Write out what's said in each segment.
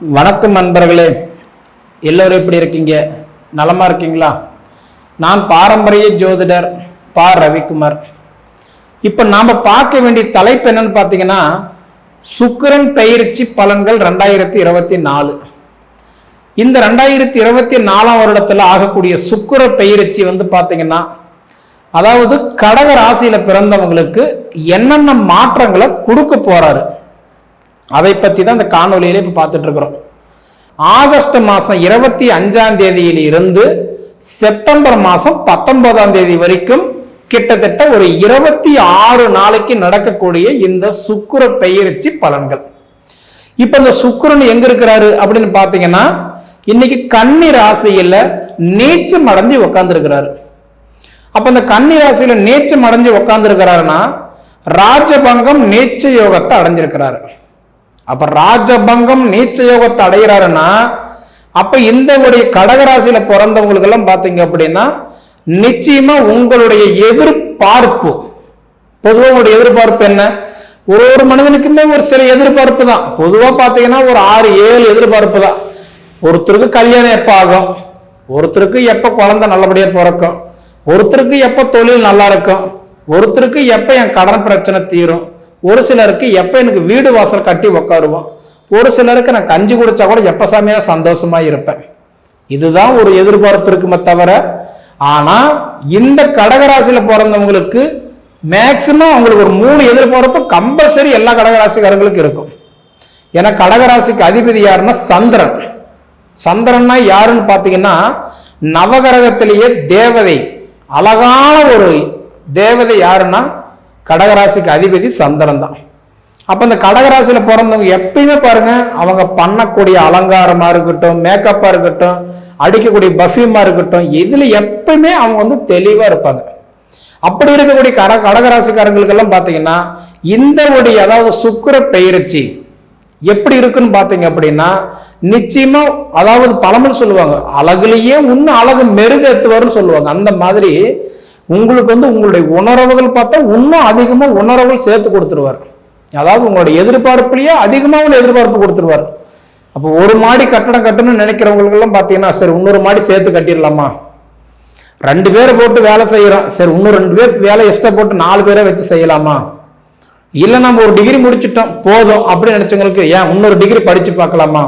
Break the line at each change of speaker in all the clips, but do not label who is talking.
வணக்கம் நண்பர்களே. எல்லோரும் எப்படி இருக்கீங்க? நலமா இருக்கீங்களா? நான் பாரம்பரிய ஜோதிடர் பா. ரவிக்குமார். இப்போ நாம் பார்க்க வேண்டிய தலைப்பு என்னன்னு பார்த்தீங்கன்னா சுக்கிரன் பயிற்சி பலன்கள் ரெண்டாயிரத்தி இருபத்தி நாலு. இந்த ரெண்டாயிரத்தி இருபத்தி நாலாம் வருடத்தில் ஆகக்கூடிய சுக்கர பயிற்சி வந்து பார்த்தீங்கன்னா அதாவது கடக ராசியில பிறந்தவங்களுக்கு என்னென்ன மாற்றங்களை கொடுக்க போறாரு? அதை பற்றி தான் இந்த காணொலியில இப்போ பார்த்துட்டு இருக்கிறோம் ஆகஸ்ட் மாதம் இருபத்தி அஞ்சாம் தேதியில் இருந்து செப்டம்பர் மாதம் பத்தொன்பதாம் தேதி வரைக்கும் கிட்டத்தட்ட ஒரு இருபத்தி ஆறு நாளைக்கு நடக்கக்கூடிய இந்த சுக்கிர பெயர்ச்சி பலன்கள். இப்போ இந்த சுக்கிரன் எங்க இருக்கிறாரு அப்படின்னு பார்த்தீங்கன்னா இன்னைக்கு கன்னி ராசியில நீச்சம் அடைஞ்சு உக்காந்துருக்கிறாரு. அப்ப இந்த கன்னி ராசியில நீச்சம் அடைஞ்சு உக்காந்துருக்கிறாருன்னா ராஜபங்கம் நீச்ச யோகத்தை அடைஞ்சிருக்கிறாரு. அப்ப ராஜபங்கம் நீச்ச யோகத்தை அடைகிறாருன்னா அப்ப இந்த உடைய கடகராசியில பிறந்தவங்களுக்கு எல்லாம் பாத்தீங்க அப்படின்னா நிச்சயமா உங்களுடைய எதிர்பார்ப்பு பொதுவா உங்களுடைய எதிர்பார்ப்பு என்ன? ஒரு ஒரு மனிதனுக்குமே ஒரு சில எதிர்பார்ப்பு தான். பொதுவா பாத்தீங்கன்னா ஒரு ஆறு ஏழு எதிர்பார்ப்பு தான். ஒருத்தருக்கு கல்யாணம் எப்ப ஆகும்? ஒருத்தருக்கு எப்ப குழந்தை நல்லபடியா பிறக்கும்? ஒருத்தருக்கு எப்ப தொழில் நல்லா இருக்கும்? ஒருத்தருக்கு எப்ப என் கடன் பிரச்சனை தீரும்? ஒரு சிலருக்கு எப்போ எனக்கு வீடு வாசல் கட்டி உக்காருவோம் ஒரு சிலருக்கு நான் கஞ்சி குடிச்சா கூட எப்போ சாமியாக சந்தோஷமாக இருப்பேன். இதுதான் ஒரு எதிர்பார்ப்பு இருக்குமே தவிர ஆனால் இந்த கடகராசியில் பிறந்தவங்களுக்கு மேக்சிமம் அவங்களுக்கு ஒரு மூணு எதிர்பார்ப்பு கம்பல்சரி எல்லா கடகராசிக்காரங்களுக்கும் இருக்கும். ஏன்னா கடகராசிக்கு அதிபதி யாருன்னா சந்திரன். சந்திரன்னா யாருன்னு பார்த்தீங்கன்னா நவகிரகத்திலேயே தேவதை. அழகான ஒரு தேவதை யாருன்னா கடகராசிக்கு அதிபதி சந்திரன் தான். அப்போ இந்த கடகராசியில் பிறந்தவங்க எப்பயுமே பாருங்க அவங்க பண்ணக்கூடிய அலங்காரமாக இருக்கட்டும் மேக்கப்பாக இருக்கட்டும் அடிக்கக்கூடிய பஃபியூமா இருக்கட்டும் இதில் எப்பயுமே அவங்க வந்து தெளிவாக இருப்பாங்க. அப்படி இருக்கக்கூடிய கட கடகராசிக்காரங்களுக்கெல்லாம் பார்த்தீங்கன்னா இந்த உடைய அதாவது சுக்கிர பெயர்ச்சி எப்படி இருக்குன்னு பார்த்தீங்க அப்படின்னா நிச்சயமா அதாவது பழமொழி சொல்லுவாங்க அழகுலேயே இன்னும் அழகு மெருகேத்துவார்னு சொல்லுவாங்க. அந்த மாதிரி உங்களுக்கு வந்து உங்களுடைய உணர்வுகள் பார்த்தா இன்னும் அதிகமாக உணர்வுகள் சேர்த்து கொடுத்துருவார். அதாவது உங்களுடைய எதிர்பார்ப்புலேயே அதிகமாக எதிர்பார்ப்பு கொடுத்துருவார். அப்போ ஒரு மாடி கட்டடம் கட்டணும்னு நினைக்கிறவங்களுக்கெல்லாம் பார்த்தீங்கன்னா சரி இன்னொரு மாடி சேர்த்து கட்டிடலாமா? ரெண்டு பேரை போட்டு வேலை செய்கிறோம் சரி இன்னும் ரெண்டு பேர் வேலை எக்ஸ்ட்ரா போட்டு நாலு பேரை வச்சு செய்யலாமா? இல்லை நம்ம ஒரு டிகிரி முடிச்சிட்டோம் போதும். அப்படின்னு நினச்சவங்களுக்கு ஏன் இன்னொரு டிகிரி படித்து பார்க்கலாமா?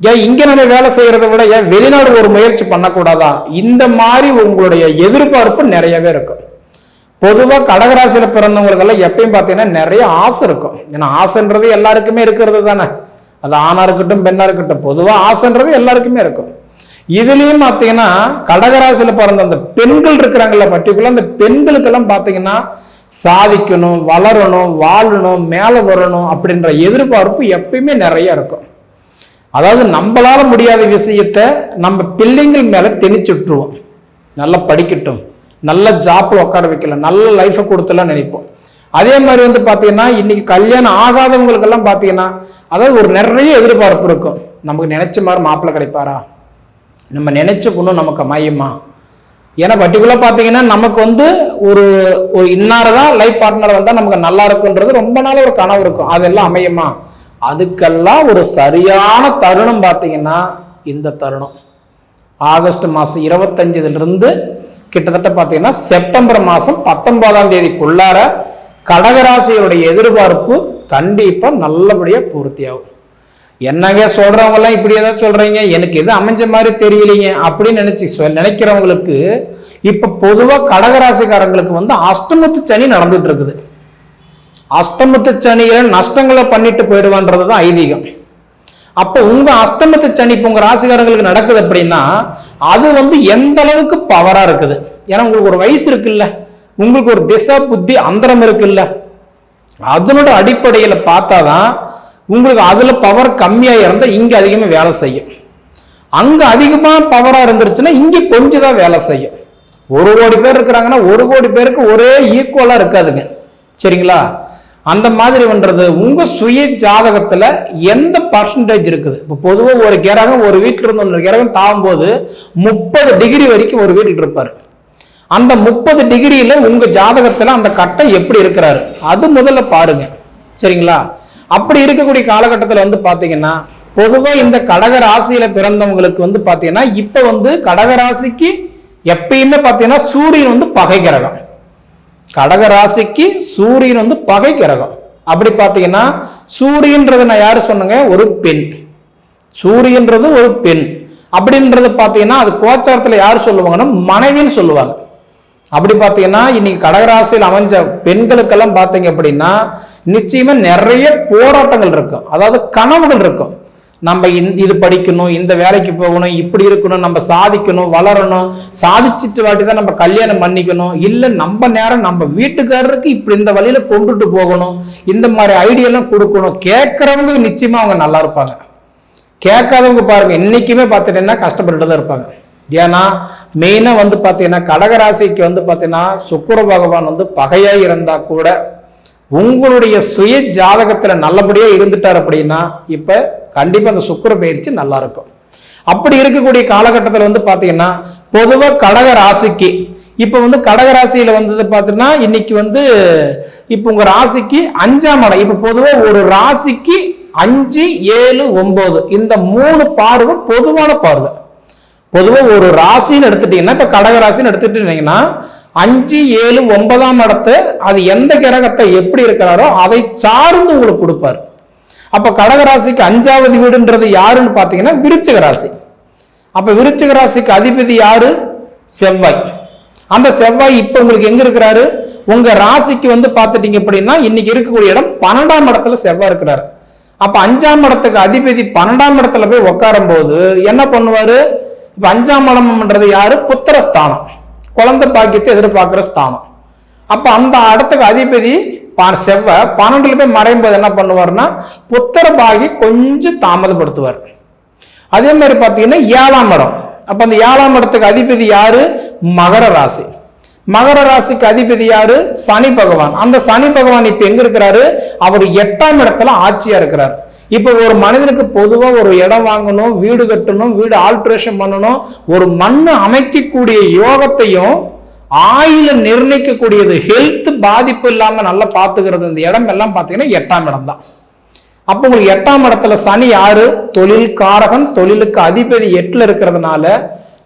ஏன் இங்க நம்ம வேலை செய்யறதை விட ஏன் வெளிநாடு ஒரு முயற்சி பண்ணக்கூடாதா? இந்த மாதிரி உங்களுடைய எதிர்பார்ப்பு நிறையவே இருக்கும். பொதுவா கடகராசியில பிறந்தவங்களுக்கெல்லாம் எப்பயும் பார்த்தீங்கன்னா நிறைய ஆசை இருக்கும். ஏன்னா ஆசைன்றது எல்லாருக்குமே இருக்கிறது தானே. அது ஆணா இருக்கட்டும் பெண்ணா இருக்கட்டும் பொதுவா ஆசைன்றது எல்லாருக்குமே இருக்கும். இதுலயும் பார்த்தீங்கன்னா கடகராசியில பிறந்த அந்த பெண்கள் இருக்கிறாங்கல்ல பர்டிகுலர் அந்த பெண்களுக்கெல்லாம் பார்த்தீங்கன்னா சாதிக்கணும் வளரணும் வாழணும் மேலே வரணும் அப்படின்ற எதிர்பார்ப்பு எப்பயுமே நிறைய இருக்கும். அதாவது நம்மளால முடியாத விஷயத்த நம்ம பிள்ளைங்கள் மேல திணிச்சுட்டுருவோம் நல்லா படிக்கட்டும். நல்ல ஜாப் உட்கார வைக்கல நல்ல லைஃபை கொடுத்துலாம் நினைப்போம். அதே மாதிரி வந்து பார்த்தீங்கன்னா இன்னைக்கு கல்யாணம் ஆகாதவங்களுக்கெல்லாம் பார்த்தீங்கன்னா அதாவது ஒரு நிறைய எதிர்பார்ப்பு இருக்கும். நமக்கு நினைச்ச மாதிரி மாப்பிள்ளை கிடைப்பாரா? நம்ம நினைச்ச பொண்ணு நமக்கு அமையுமா? ஏன்னா பர்டிகுலர் பார்த்தீங்கன்னா நமக்கு வந்து ஒரு ஒரு இன்னாரதான் லைஃப் பார்ட்னர் வந்தால் நமக்கு நல்லா இருக்குன்றது ரொம்ப நாள் ஒரு கனவு இருக்கும். அதெல்லாம் அமையுமா? அதுக்கெல்லாம் ஒரு சரியான தருணம் பார்த்தீங்கன்னா இந்த தருணம். ஆகஸ்ட் மாதம் இருபத்தஞ்சதுலேருந்து கிட்டத்தட்ட பார்த்தீங்கன்னா செப்டம்பர் மாதம் பத்தொன்பதாம் தேதிக்குள்ளார கடகராசிகளுடைய எதிர்பார்ப்பு கண்டிப்பாக நல்லபடியாக பூர்த்தியாகும். என்னங்க சொல்கிறவங்கலாம் இப்படி ஏதாவது சொல்கிறீங்க எனக்கு எது அமைஞ்ச மாதிரி தெரியலைங்க அப்படின்னு நினச்சி சொல் நினைக்கிறவங்களுக்கு இப்போ பொதுவாக கடகராசிக்காரங்களுக்கு வந்து அஷ்டமத்து சனி நடந்துட்டு இருக்குது. அஷ்டமத்து சனியில் நஷ்டங்களை பண்ணிட்டு போயிடுவான்றது தான் ஐதீகம். அப்போ உங்க அஷ்டமத்து சனி இப்போ உங்க ராசிகாரங்களுக்கு நடக்குது அப்படின்னா அது வந்து எந்த அளவுக்கு பவரா இருக்குது? ஏன்னா உங்களுக்கு ஒரு வயசு இருக்குல்ல. உங்களுக்கு ஒரு திசா புத்தி அந்தரம் இருக்குல்ல. அதனோட அடிப்படையில் பார்த்தாதான் உங்களுக்கு அதுல பவர் கம்மியா இருந்தா இங்க அதிகமா வேலை செய்யும். அங்க அதிகமா பவரா இருந்துருச்சுன்னா இங்க கொஞ்சம் தான் வேலை செய்யும். ஒரு கோடி பேர் இருக்கிறாங்கன்னா ஒரு கோடி பேருக்கு ஒரே ஈக்குவலா இருக்காதுங்க. சரிங்களா? அந்த மாதிரி பண்றது உங்க சுய ஜாதகத்துல எந்த பர்சன்டேஜ் இருக்குது? இப்போ பொதுவாக ஒரு கிரகம் ஒரு வீட்டில் இருந்து ஒரு கிரகம் தாவும் போது முப்பது டிகிரி வரைக்கும் ஒரு வீட்டில் இருப்பாரு. அந்த முப்பது டிகிரியில உங்க ஜாதகத்துல அந்த கட்டம் எப்படி இருக்கிறாரு? அது முதல்ல பாருங்க. சரிங்களா? அப்படி இருக்கக்கூடிய காலகட்டத்தில் வந்து பாத்தீங்கன்னா பொதுவாக இந்த கடக ராசியில பிறந்தவங்களுக்கு வந்து பார்த்தீங்கன்னா இப்போ வந்து கடக ராசிக்கு எப்பயுமே பார்த்தீங்கன்னா சூரியன் வந்து பகை கிரகம். கடக ராசிக்கு சூரியன் வந்து பகை கிரகம். அப்படி பார்த்தீங்கன்னா சூரியன்றது நான் யார் சொன்னேங்க? ஒரு பெண். சூரியன்றது ஒரு பெண். அப்படின்றது பார்த்தீங்கன்னா அது கோச்சாரத்தில் யார் சொல்லுவாங்கன்னா மனைவின்னு சொல்லுவாங்க. அப்படி பார்த்தீங்கன்னா இன்னைக்கு கடகராசியில் அமைஞ்ச பெண்களுக்கெல்லாம் பார்த்தீங்க அப்படின்னா நிச்சயமா நிறைய போராட்டங்கள் இருக்கும். அதாவது கனவுகள் இருக்கும். நம்ம இந்த இது படிக்கணும் இந்த வேலைக்கு போகணும் இப்படி இருக்கணும் நம்ம சாதிக்கணும் வளரணும் சாதிச்சிட்டு வாட்டி தான் நம்ம கல்யாணம் பண்ணிக்கணும். இல்லை நம்ம நேரம் நம்ம வீட்டுக்காரருக்கு இப்படி இந்த வழியில கொண்டுட்டு போகணும். இந்த மாதிரி ஐடியாலாம் கொடுக்கணும். கேட்கறவங்க நிச்சயமா அவங்க நல்லா இருப்பாங்க. கேட்காதவங்க பாருங்க இன்னைக்குமே பார்த்துட்டீங்கன்னா கஷ்டப்பட்டுட்டு தான் இருப்பாங்க. ஏன்னா மெயினாக வந்து பார்த்தீங்கன்னா கடகராசிக்கு வந்து பார்த்தீங்கன்னா சுக்கர பகவான் வந்து பகையாக இருந்தால் கூட உங்களுடைய சுய ஜாதகத்தில் நல்லபடியாக இருந்துட்டார் அப்படின்னா இப்போ கண்டிப்பாக அந்த சுக்கிர பயிற்சி நல்லா இருக்கும். அப்படி இருக்கக்கூடிய காலகட்டத்தில் வந்து பார்த்தீங்கன்னா பொதுவாக கடக ராசிக்கு இப்போ வந்து கடக ராசியில் வந்தது பார்த்தீங்கன்னா இன்னைக்கு வந்து இப்போ உங்கள் ராசிக்கு அஞ்சாம் இடம். இப்போ பொதுவாக ஒரு ராசிக்கு அஞ்சு ஏழு ஒம்பது இந்த மூணு பார்வை பொதுவான பார்வை. பொதுவாக ஒரு ராசின்னு எடுத்துட்டீங்கன்னா இப்போ கடக ராசின்னு எடுத்துட்டீங்கன்னா அஞ்சு ஏழு ஒன்பதாம் இடத்து அது எந்த கிரகத்தை எப்படி இருக்கிறாரோ அதை சார்ந்து உங்களுக்கு கொடுப்பாரு. அப்ப கடக ராசிக்கு அஞ்சாவது வீடுன்றது யாருன்னு பார்த்தீங்கன்னா விருச்சிக ராசி. அப்ப விருச்சிக ராசிக்கு அதிபதி யாரு? செவ்வாய். அந்த செவ்வாய் இப்போ உங்களுக்கு எங்க இருக்கிறாரு? உங்க ராசிக்கு வந்து பார்த்துட்டீங்க அப்படின்னா இன்னைக்கு இருக்கக்கூடிய இடம் பன்னெண்டாம் இடத்துல செவ்வாய் இருக்கிறார். அப்ப அஞ்சாம் இடத்துக்கு அதிபதி பன்னெண்டாம் இடத்துல போய் உட்காரும் போது என்ன பண்ணுவாரு? இப்ப அஞ்சாம் இடம்ன்றது யாரு? புத்திரஸ்தானம். குழந்தை பாக்கியத்தை எதிர்பார்க்குற ஸ்தானம். அப்போ அந்த இடத்துக்கு அதிபதி பா- செவ்வாய் பன்னெண்டுல போய் மறையும்போது என்ன பண்ணுவார்னா புத்திர பாகி கொஞ்சம் தாமதப்படுத்துவார். அதே மாதிரி பார்த்தீங்கன்னா ஏழாம் இடம். அப்போ அந்த ஏழாம் இடத்துக்கு அதிபதி யாரு? மகர ராசி. மகர ராசிக்கு அதிபதி யாரு? சனி பகவான். அந்த சனி பகவான் இப்ப எங்க இருக்கிறாரு? அவர் எட்டாம் இடத்துல ஆட்சியா இருக்கிறார். இப்போ ஒரு மனிதனுக்கு பொதுவாக ஒரு இடம் வாங்கணும் வீடு கட்டணும் வீடு ஆல்ட்ரேஷன் பண்ணணும் ஒரு மண்ணு அமைக்கக்கூடிய யோகத்தையும் ஆயில நிர்ணயிக்கக்கூடியது ஹெல்த் பாதிப்பு இல்லாமல் நல்லா பார்த்துக்கிறது. இந்த இடம் எல்லாம் பார்த்தீங்கன்னா எட்டாம் இடம் தான். அப்போ உங்களுக்கு எட்டாம் இடத்துல சனி யாரு தொழில் காரகன் தொழிலுக்கு அதிபதி எட்டில் இருக்கிறதுனால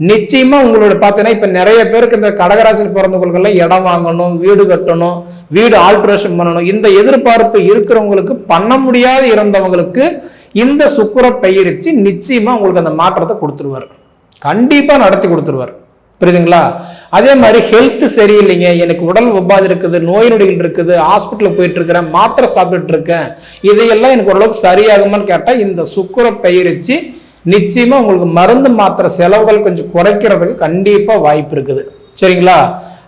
நிச்சயமா உங்களோட பார்த்தீங்கன்னா இப்ப நிறைய பேருக்கு இந்த கடகராசியில் பிறந்தவங்களுக்கெல்லாம் இடம் வாங்கணும் வீடு கட்டணும் வீடு ஆல்ட்ரேஷன் பண்ணணும். இந்த எதிர்பார்ப்பு இருக்கிறவங்களுக்கு பண்ண முடியாத இருந்தவங்களுக்கு இந்த சுக்கர பயிற்சி நிச்சயமா உங்களுக்கு அந்த மாற்றத்தை கொடுத்துருவார். கண்டிப்பா நடத்தி கொடுத்துருவார். புரியுதுங்களா? அதே மாதிரி ஹெல்த் சரியில்லைங்க. எனக்கு உடல் உபாதி இருக்குது நோய் நொடிகள் இருக்குது ஹாஸ்பிட்டலுக்கு போயிட்டு இருக்கிறேன் மாத்திரை சாப்பிட்டுட்டு இருக்கேன். இதையெல்லாம் எனக்கு ஓரளவுக்கு சரியாகுமான்னு கேட்டால் இந்த சுக்கர பயிற்சி நிச்சயமா உங்களுக்கு மருந்து மாத்திரை செலவுகள் கொஞ்சம் குறைக்கிறதுக்கு கண்டிப்பா வாய்ப்பு இருக்குது. சரிங்களா?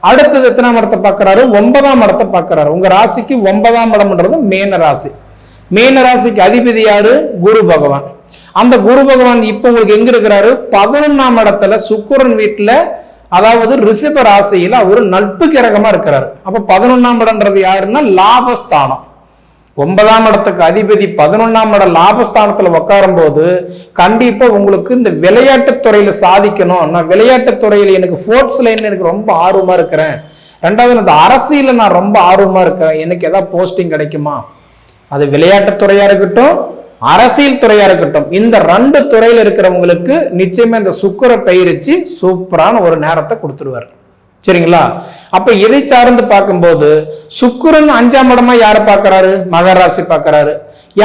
அடுத்தது எத்தனாம் இடத்தை பார்க்கறாரு? ஒன்பதாம் இடத்தை பார்க்கறாரு. உங்க ராசிக்கு ஒன்பதாம் இடம்ன்றது மேன ராசி. மேன ராசிக்கு அதிபதி யாரு? குரு பகவான். அந்த குரு பகவான் இப்போ உங்களுக்கு எங்க இருக்கிறாரு? பதினொன்னாம் இடத்துல சுக்குரன் வீட்டுல அதாவது ரிஷப ராசியில அவர் நட்பு கிரகமா இருக்கிறாரு. அப்ப பதினொன்னாம் இடம்ன்றது யாருன்னா லாபஸ்தானம். ஒன்பதாம் இடத்துக்கு அதிபதி பதினொன்றாம் இடம் லாபஸ்தானத்தில் உட்காரும் போது உங்களுக்கு இந்த விளையாட்டுத் துறையில் சாதிக்கணும். நான் விளையாட்டுத் துறையில் எனக்கு ஸ்போர்ட்ஸ் லைன் எனக்கு ரொம்ப ஆர்வமாக இருக்கிறேன். ரெண்டாவது இந்த அரசியலில் நான் ரொம்ப ஆர்வமாக இருக்கேன். எனக்கு எதாவது போஸ்டிங் கிடைக்குமா? அது விளையாட்டுத்துறையாக இருக்கட்டும் அரசியல் துறையா இருக்கட்டும். இந்த ரெண்டு துறையில் இருக்கிறவங்களுக்கு நிச்சயமா இந்த சுக்கிர பயிற்சி சூப்பரான ஒரு நேரத்தை கொடுத்துருவார். சரிங்களா? அப்ப இதை சார்ந்து பார்க்கும்போது சுக்கிரன் அஞ்சாம் இடமா யாரை பார்க்கறாரு? மகர ராசி பார்க்கறாரு.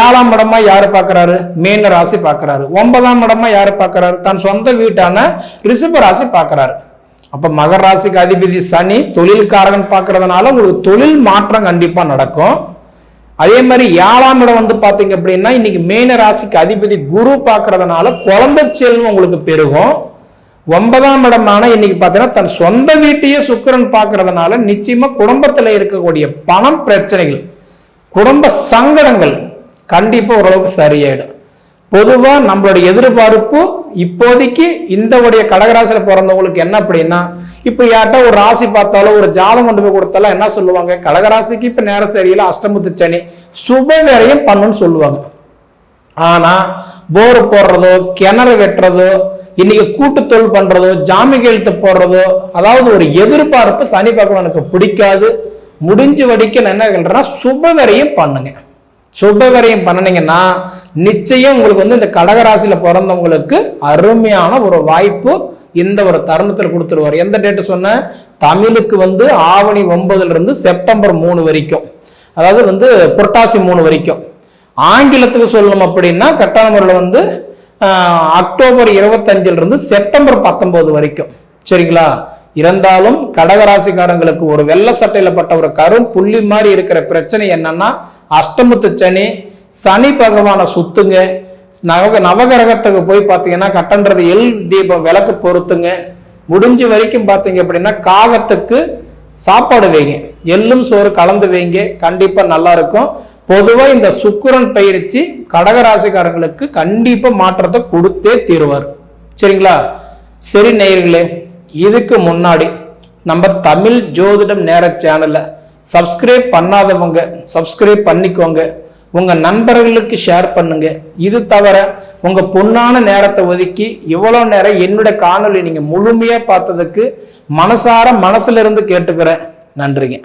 ஏழாம் இடமா யாரு பார்க்கறாரு? மீன ராசி பார்க்கறாரு. ஒன்பதாம் இடமா யாரு பார்க்கறாரு? தன் சொந்த வீட்டான ரிஷப ராசி பார்க்கறாரு. அப்ப மகர ராசிக்கு அதிபதி சனி தொழில்காரகன் பார்க்கறதுனால உங்களுக்கு தொழில் மாற்றம் கண்டிப்பா நடக்கும். அதே மாதிரி ஏழாம் இடம் வந்து பாத்தீங்க அப்படின்னா இன்னைக்கு மீன ராசிக்கு அதிபதி குரு பார்க்கறதுனால குழந்தை செல்வம் உங்களுக்கு பெருகும். ஒன்பதாம் இடமான இன்னைக்கு பார்த்தீங்கன்னா தன் சொந்த வீட்டையே சுக்கிரன் பார்க்கறதுனால நிச்சயமா குடும்பத்தில் இருக்கக்கூடிய பணம் பிரச்சனைகள் குடும்ப சங்கடங்கள் கண்டிப்பாக ஓரளவுக்கு சரியாயிடும். பொதுவாக நம்மளுடைய எதிர்பார்ப்பு இப்போதைக்கு இந்த உடைய கடகராசியில் பிறந்தவங்களுக்கு என்ன அப்படின்னா இப்போ யார்கிட்ட ஒரு ராசி பார்த்தாலும் ஒரு ஜாதம் கொண்டு போய் கொடுத்தாலும் என்ன சொல்லுவாங்க? கடகராசிக்கு இப்போ நேரம் சரியில்லை அஷ்டமுத்து சனி சுப வேலையும் பண்ணுன்னு சொல்லுவாங்க. ஆனால் போர் போடுறதோ கிணறு வெட்டுறதோ இன்னைக்கு கூட்டு தொழில் பண்றதோ ஜாமீன் எழுத்து போடுறதோ அதாவது ஒரு எதிர்பார்ப்பு சனி பகவானுக்கு பிடிக்காது. முடிஞ்ச வரைக்கும் நான் என்ன சொல்றேன்னா சுப பண்ணுங்க. சுபவரையும் பண்ணினீங்கன்னா நிச்சயம் உங்களுக்கு வந்து இந்த கடகராசியில பிறந்தவங்களுக்கு அருமையான ஒரு வாய்ப்பு இந்த ஒரு தருணத்தில் கொடுத்துருவார். எந்த டேட்டு சொன்ன தமிழுக்கு வந்து ஆவணி ஒன்பதுல இருந்து செப்டம்பர் மூணு வரைக்கும். அதாவது வந்து புரட்டாசி மூணு வரைக்கும். ஆங்கிலத்துக்கு சொல்லணும் அப்படின்னா கட்டான முறையில் வந்து அக்டோபர் இருபத்தஞ்சிலிருந்து செப்டம்பர் பத்தொன்பது வரைக்கும். சரிங்களா? இருந்தாலும் கடகராசிக்காரங்களுக்கு ஒரு வெள்ளை சட்டையில பட்ட ஒரு கரும் புள்ளி மாதிரி இருக்கிற பிரச்சனை என்னன்னா அஷ்டமத்து சனி சனி பகவானை சுத்துங்க. நவக நவகிரகத்துக்கு போய் பார்த்தீங்கன்னா கட்டன்றது எல் தீபம் விளக்கு பொறுத்துங்க முடிஞ்ச வரைக்கும் பார்த்தீங்க அப்படின்னா காகத்துக்கு சாப்பாடு வைங்க. எள்ளும் சோறு கலந்து வைங்க. கண்டிப்பாக நல்லா இருக்கும். பொதுவாக இந்த சுக்கரன் பயிற்சி கடகராசிக்காரங்களுக்கு கண்டிப்பாக மாற்றத்தை கொடுத்தே தீருவார். சரிங்களா? சரி நேயர்களே இதுக்கு முன்னாடி நம்ம தமிழ் ஜோதிடம் நேர சேனலை சப்ஸ்கிரைப் பண்ணாதவங்க சப்ஸ்கிரைப் பண்ணிக்கோங்க. உங்கள் நண்பர்களுக்கு ஷேர் பண்ணுங்க. இது தவிர உங்கள் பொண்ணான நேரத்தை ஒதுக்கி இவ்வளோ நேரம் என்னுடைய காணொளி நீங்கள் முழுமையாக பார்த்ததுக்கு மனசார மனசுல இருந்து கேட்டுக்கிறேன். நன்றிங்க.